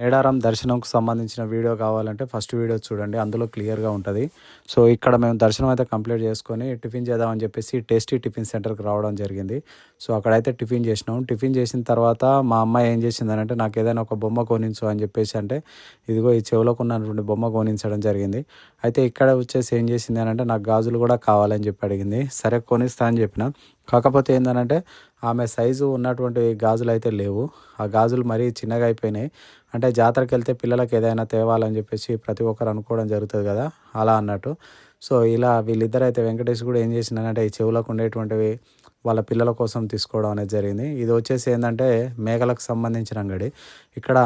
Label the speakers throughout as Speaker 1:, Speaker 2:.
Speaker 1: మేడారం దర్శనంకు సంబంధించిన వీడియో కావాలంటే first video చూడండి అందులో క్లియర్గా ఉంటుంది. సో ఇక్కడ మేము దర్శనం అయితే కంప్లీట్ చేసుకొని టిఫిన్ చేద్దామని చెప్పేసి టేస్టీ టిఫిన్ సెంటర్కి రావడం జరిగింది. సో అక్కడైతే టిఫిన్ చేసినాం. టిఫిన్ చేసిన తర్వాత మా అమ్మాయి ఏం చేసిందనంటే నాకు ఏదైనా ఒక బొమ్మ కొనించు అని చెప్పేసి అంటే ఇదిగో ఈ చెవులకు ఉన్నటువంటి బొమ్మ కొనించడం జరిగింది. అయితే ఇక్కడ వచ్చేసి ఏం చేసింది అని అంటే నాకు గాజులు కూడా కావాలని చెప్పి అడిగింది. సరే కొనిస్తా అని చెప్పిన. కాకపోతే ఏంటంటే ఆమె సైజు ఉన్నటువంటి గాజులు అయితే లేవు. ఆ గాజులు మరీ చిన్నగా అయిపోయినాయి. అంటే జాతరకి వెళ్తే పిల్లలకి ఏదైనా తేవాలని చెప్పేసి ప్రతి ఒక్కరు అనుకోవడం జరుగుతుంది కదా? అలా అన్నట్టు. సో ఇలా వీళ్ళిద్దరు అయితే వెంకటేష్ కూడా ఏం చేసిందంటే ఈ చెవులకు ఉండేటువంటివి వాళ్ళ పిల్లల కోసం తీసుకోవడం అనేది జరిగింది. ఇది వచ్చేసి ఏంటంటే మేకలకు సంబంధించిన అంగడి. ఇక్కడ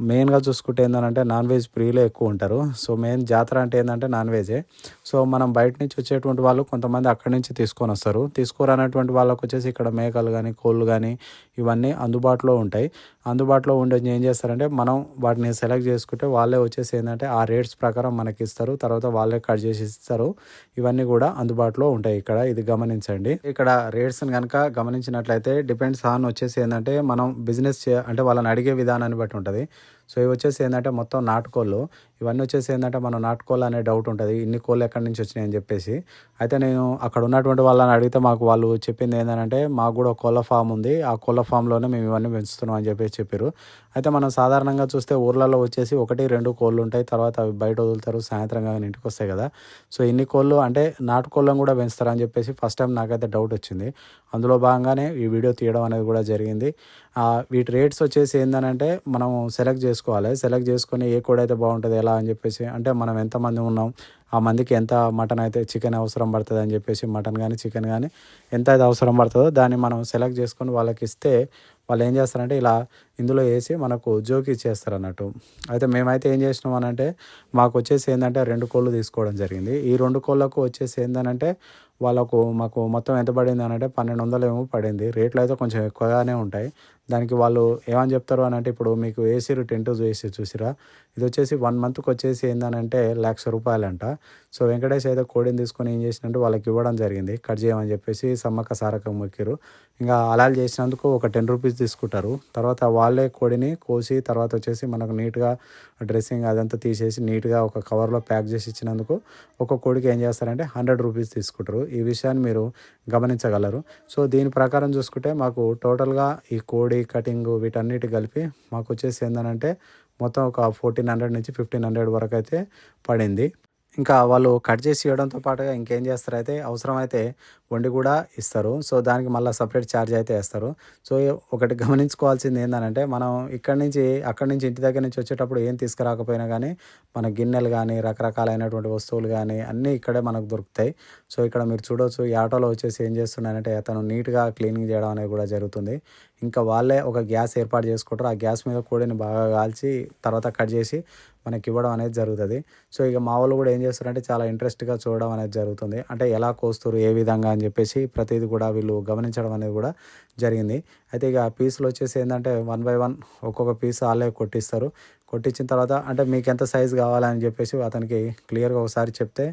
Speaker 1: మెయిన్గా చూసుకుంటే ఏంటంటే నాన్ వెజ్ ప్రియులే ఎక్కువ ఉంటారు. సో మెయిన్ జాతర అంటే ఏంటంటే నాన్ వెజే. సో మనం బయట నుంచి వచ్చేటువంటి వాళ్ళు కొంతమంది అక్కడి నుంచి తీసుకొని వస్తారు. తీసుకురానటువంటి వాళ్ళకు వచ్చేసి ఇక్కడ మేకలు కానీ కోళ్ళు కానీ ఇవన్నీ అందుబాటులో ఉంటాయి. అందుబాటులో ఉండే ఏం చేస్తారంటే మనం వాటిని సెలెక్ట్ చేసుకుంటే వాళ్ళే వచ్చేసి ఏంటంటే ఆ రేట్స్ ప్రకారం మనకి ఇస్తారు. తర్వాత వాళ్ళే కట్ చేసి ఇస్తారు ఇవన్నీ కూడా అందుబాటులో ఉంటాయి. ఇక్కడ ఇది గమనించండి. ఇక్కడ రేట్స్ని కనుక గమనించినట్లయితే డిపెండ్స్ ఆన్ వచ్చేసి ఏంటంటే మనం బిజినెస్ చే అంటే వాళ్ళని అడిగే విధానాన్ని బట్టి ఉంటుంది. సో ఇవి వచ్చేసి ఏంటంటే మొత్తం నాటుకోళ్ళు. ఇవన్నీ వచ్చేసి ఏంటంటే మనం నాటుకోళ్ళు అనే డౌట్ ఉంటుంది. ఇన్ని కోళ్ళు ఎక్కడి నుంచి వచ్చినాయి అని చెప్పేసి. అయితే నేను అక్కడ ఉన్నటువంటి వాళ్ళని అడిగితే మాకు వాళ్ళు చెప్పింది ఏంటంటే మాకు కూడా కోళ్ళ ఫామ్ ఉంది. ఆ కోళ్ళ ఫామ్లోనే మేము ఇవన్నీ పెంచుతున్నాం అని చెప్పేసి చెప్పారు. అయితే మనం సాధారణంగా చూస్తే ఊర్లలో వచ్చేసి ఒకటి రెండు కోళ్ళు ఉంటాయి. తర్వాత అవి బయట వదులుతారు. సాయంత్రం కానీ ఇంటికి వస్తాయి కదా. సో ఇన్ని కోళ్ళు అంటే నాటుకోళ్ళను కూడా పెంచుతారని చెప్పేసి ఫస్ట్ టైం నాకైతే డౌట్ వచ్చింది. అందులో భాగంగానే ఈ వీడియో తీయడం అనేది కూడా జరిగింది. వీటి రేట్స్ వచ్చేసి ఏంటంటే మనం సెలెక్ట్ చేసుకోవాలి. సెలెక్ట్ చేసుకొని ఏ కోడి అయితే బాగుంటుంది ఎలా అని చెప్పేసి అంటే మనం ఎంతమంది ఉన్నాం ఆ మందికి ఎంత మటన్ అయితే చికెన్ అవసరం పడుతుంది అని చెప్పేసి మటన్ కానీ చికెన్ కానీ ఎంత అయితే అవసరం పడుతుందో దాన్ని మనం సెలెక్ట్ చేసుకొని వాళ్ళకి ఇస్తే వాళ్ళు ఏం చేస్తారంటే ఇలా ఇందులో వేసి మనకు జోకి ఇచ్చేస్తారు అన్నట్టు అయితే మేమైతే ఏం చేసినాం అనంటే మాకు వచ్చేసి ఏంటంటే రెండు కోళ్ళు తీసుకోవడం జరిగింది. ఈ రెండు కోళ్ళకు వచ్చేసి ఏంటంటే వాళ్ళకు మాకు మొత్తం ఎంత పడింది అని అంటే పన్నెండు వందలు ఏమో పడింది. రేట్లు అయితే కొంచెం ఎక్కువగానే ఉంటాయి. దానికి వాళ్ళు ఏమని చెప్తారు అని అంటే ఇప్పుడు మీకు ఏసీరు టెంట్ వేసి చూసిరా? ఇది వచ్చేసి వన్ మంత్కి వచ్చేసి ఏందనంటే లక్ష రూపాయలంట. సో వెంకటేష్ అయితే కోడిని తీసుకొని ఏం చేసినట్టు వాళ్ళకి ఇవ్వడం జరిగింది. కట్ చేయమని చెప్పేసి సమ్మక్క సారకం మొక్కిరు ఇంకా అలాలు చేసినందుకు ఒక టెన్ రూపీస్ తీసుకుంటారు. తర్వాత వాళ్ళే కోడిని కోసి తర్వాత వచ్చేసి మనకు నీట్గా డ్రెస్సింగ్ అదంతా తీసేసి నీట్గా ఒక కవర్లో ప్యాక్ చేసి ఇచ్చినందుకు ఒక కోడికి ఏం చేస్తారంటే హండ్రెడ్ రూపీస్ తీసుకుంటారు. ఈ విషయాన్ని మీరు గమనించగలరు. సో దీని ప్రకారం చూసుకుంటే మాకు టోటల్గా ఈ కోడి కటింగ్ వీటన్నిటి కలిపి మాకు వచ్చేసి ఏంటంటే మొత్తం ఒక ఫోర్టీన్ హండ్రెడ్ నుంచి ఫిఫ్టీన్ హండ్రెడ్ వరకు అయితే పడింది. ఇంకా వాళ్ళు కట్ చేసి ఇవ్వడంతో పాటుగా ఇంకేం చేస్తారైతే అవసరమైతే వండి కూడా ఇస్తారు. సో దానికి మళ్ళీ సపరేట్ ఛార్జ్ అయితే వేస్తారు. సో ఒకటి గమనించుకోవాల్సింది ఏంటంటే మనం ఇక్కడి నుంచి అక్కడి నుంచి ఇంటి దగ్గర నుంచి వచ్చేటప్పుడు ఏం తీసుకురాకపోయినా కానీ మన గిన్నెలు కానీ రకరకాలైనటువంటి వస్తువులు కానీ అన్నీ ఇక్కడే మనకు దొరుకుతాయి. సో ఇక్కడ మీరు చూడవచ్చు ఈ ఆటోలో వచ్చేసి ఏం చేస్తున్నానంటే అతను నీట్గా క్లీనింగ్ చేయడం అనేది కూడా జరుగుతుంది. ఇంకా వాళ్ళే ఒక గ్యాస్ ఏర్పాటు చేసుకుంటారు. ఆ గ్యాస్ మీద కోడిని బాగా కాల్చి తర్వాత కట్ చేసి మనకి ఇవ్వడం అనేది జరుగుతుంది. సో ఇక మా వాళ్ళు కూడా ఏం చేస్తారంటే చాలా ఇంట్రెస్ట్గా చూడడం అనేది జరుగుతుంది. అంటే ఎలా కోస్తారు ఏ విధంగా అని చెప్పేసి ప్రతిదీ కూడా వీళ్ళు గమనించడం అనేది కూడా జరిగింది. అయితే ఇక పీసులు వచ్చేసి ఏంటంటే వన్ బై వన్ ఒక్కొక్క పీస్ వాళ్ళే కొట్టిస్తారు. కొట్టించిన తర్వాత అంటే మీకు ఎంత సైజు కావాలని చెప్పేసి అతనికి క్లియర్గా ఒకసారి చెప్తే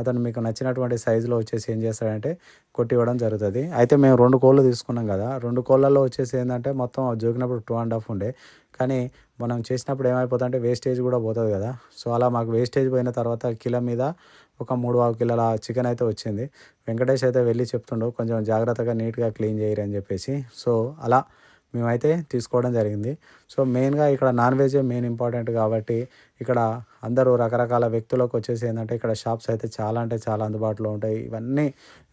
Speaker 1: అతను మీకు నచ్చినటువంటి సైజులో వచ్చేసి ఏం చేస్తాడంటే కొట్టి ఇవ్వడం జరుగుతుంది. అయితే మేము రెండు కోళ్ళు తీసుకున్నాం కదా రెండు కోళ్ళల్లో వచ్చేసి ఏంటంటే మొత్తం జోకినప్పుడు టూ అండ్ హాఫ్ ఉండే. కానీ మనం చేసినప్పుడు ఏమైపోతుంది అంటే వేస్టేజ్ కూడా పోతుంది కదా. సో అలా మాకు వేస్టేజ్ పోయిన తర్వాత కిలో మీద ఒక మూడు ఆరు కిలోల చికెన్ అయితే వచ్చింది. వెంకటేష్ అయితే వెళ్ళి చెప్తుండు కొంచెం జాగ్రత్తగా నీట్గా క్లీన్ చేయరు అని చెప్పేసి. సో అలా మేమైతే తీసుకోవడం జరిగింది. సో మెయిన్గా ఇక్కడ నాన్ వెజే మెయిన్ ఇంపార్టెంట్ కాబట్టి ఇక్కడ అందరూ రకరకాల వ్యక్తులకు వచ్చేసి ఏంటంటే ఇక్కడ షాప్స్ అయితే చాలా అంటే చాలా అందుబాటులో ఉంటాయి. ఇవన్నీ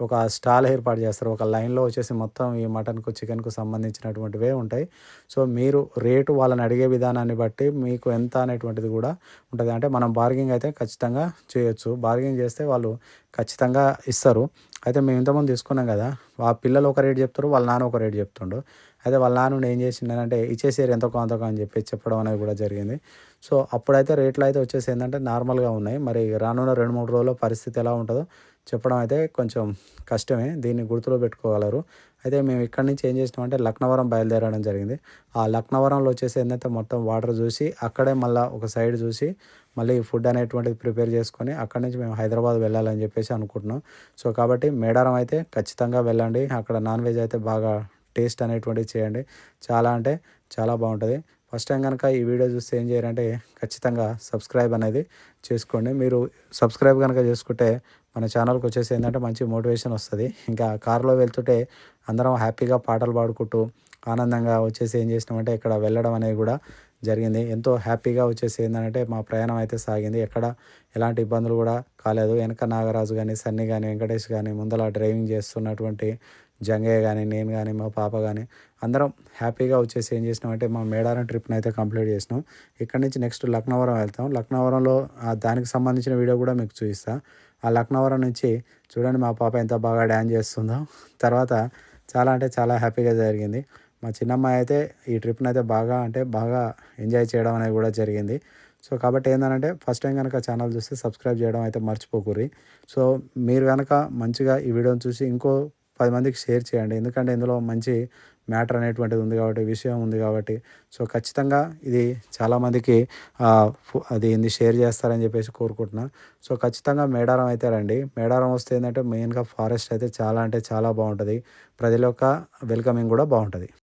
Speaker 1: ఒక స్టాల్ ఏర్పాటు చేస్తారు. ఒక లైన్లో వచ్చేసి మొత్తం ఈ మటన్కు చికెన్కు సంబంధించినటువంటివే ఉంటాయి. సో మీరు రేటు వాళ్ళని అడిగే విధానాన్ని బట్టి మీకు ఎంత అనేటువంటిది కూడా ఉంటుంది. అంటే మనం బార్గింగ్ అయితే ఖచ్చితంగా చేయొచ్చు. బార్గింగ్ చేస్తే వాళ్ళు ఖచ్చితంగా ఇస్తారు. అయితే మేము ఇంతకుముందు తీసుకున్నాం కదా ఆ పిల్లలు ఒక రేట్ చెప్తారు వాళ్ళ నాన్న ఒక రేట్ చెప్తుండు. అయితే వాళ్ళ నాన్న ఏం చేసిండనంటే ఇచ్చేసారు ఎంతో కొంత అని చెప్పి చెప్పడం అనేది కూడా జరిగింది. సో అప్పుడైతే రేట్లు అయితే వచ్చేసి ఏంటంటే నార్మల్గా ఉన్నాయి. మరి రానున్న రెండు మూడు రోజుల్లో పరిస్థితి ఎలా ఉంటుందో చెప్పడం అయితే కొంచెం కష్టమే. దీన్ని గుర్తులో పెట్టుకోగలరు. అయితే మేము ఇక్కడి నుంచి ఏం చేసినామంటే లక్నవరం బయలుదేరడం జరిగింది. ఆ లక్నవరంలో వచ్చేసి ఏంటంటే మొత్తం వాటర్ చూసి అక్కడే మళ్ళీ ఒక సైడ్ చూసి మళ్ళీ ఫుడ్ అనేటువంటిది ప్రిపేర్ చేసుకొని అక్కడి నుంచి మేము హైదరాబాద్ వెళ్ళాలని చెప్పేసి అనుకుంటున్నాం. సో కాబట్టి మేడారం అయితే ఖచ్చితంగా వెళ్ళండి. అక్కడ నాన్ వెజ్ అయితే బాగా టేస్ట్ అనేటువంటిది చేయండి. చాలా అంటే చాలా బాగుంటుంది. ఫస్ట్ టైం కనుక ఈ వీడియో చూస్తే ఏం చేయాలంటే ఖచ్చితంగా సబ్స్క్రైబ్ అనేది చేసుకోండి. మీరు సబ్స్క్రైబ్ కనుక చేసుకుంటే మన ఛానల్కి వచ్చేసి ఏంటంటే మంచి మోటివేషన్ వస్తుంది. ఇంకా కారులో వెళ్తుంటే అందరం హ్యాపీగా పాటలు పాడుకుంటూ ఆనందంగా వచ్చేసి ఏం చేసినామంటే ఇక్కడ వెళ్ళడం అనేది కూడా జరిగింది. ఎంతో హ్యాపీగా వచ్చేసి ఏంటంటే మా ప్రయాణం అయితే సాగింది. ఎక్కడ ఎలాంటి ఇబ్బందులు కూడా కాలేదు. వెనక నాగరాజు కానీ సన్నీ కానీ వెంకటేష్ కానీ ముందల డ్రైవింగ్ చేస్తున్నటువంటి జంగయ్య కానీ నేను కానీ మా పాప కానీ అందరం హ్యాపీగా వచ్చేసి ఏం చేసినామంటే మా మేడారం ట్రిప్ని అయితే కంప్లీట్ చేసినాం. ఇక్కడ నుంచి నెక్స్ట్ లక్నవరం వెళ్తాం. లక్నవరంలో ఆ దానికి సంబంధించిన వీడియో కూడా మీకు చూపిస్తాను ఆ లక్నవరం నుంచి చూడండి మా పాప ఎంత బాగా డ్యాన్స్ చేస్తుందో. తర్వాత చాలా అంటే చాలా హ్యాపీగా జరిగింది. మా చిన్నమ్మాయి అయితే ఈ ట్రిప్ని అయితే బాగా అంటే బాగా ఎంజాయ్ చేయడం అనేది కూడా జరిగింది. సో కాబట్టి ఏంటంటే ఫస్ట్ టైం కనుక ఛానల్ చూస్తే సబ్స్క్రైబ్ చేయడం అయితే మర్చిపోకూరి. సో మీరు కనుక మంచిగా ఈ వీడియోని చూసి ఇంకో పది మందికి షేర్ చేయండి. ఎందుకంటే ఇందులో మంచి మ్యాటర్ అనేటువంటిది ఉంది కాబట్టి విషయం ఉంది కాబట్టి. సో ఖచ్చితంగా ఇది చాలామందికి అది ఇది షేర్ చేస్తారని చెప్పేసి కోరుకుంటున్నా. సో ఖచ్చితంగా మేడారం అయితే రండి. మేడారం వస్తే ఏంటంటే మెయిన్గా ఫారెస్ట్ అయితే చాలా అంటే చాలా బాగుంటుంది. ప్రజల యొక్క వెల్కమింగ్ కూడా బాగుంటుంది.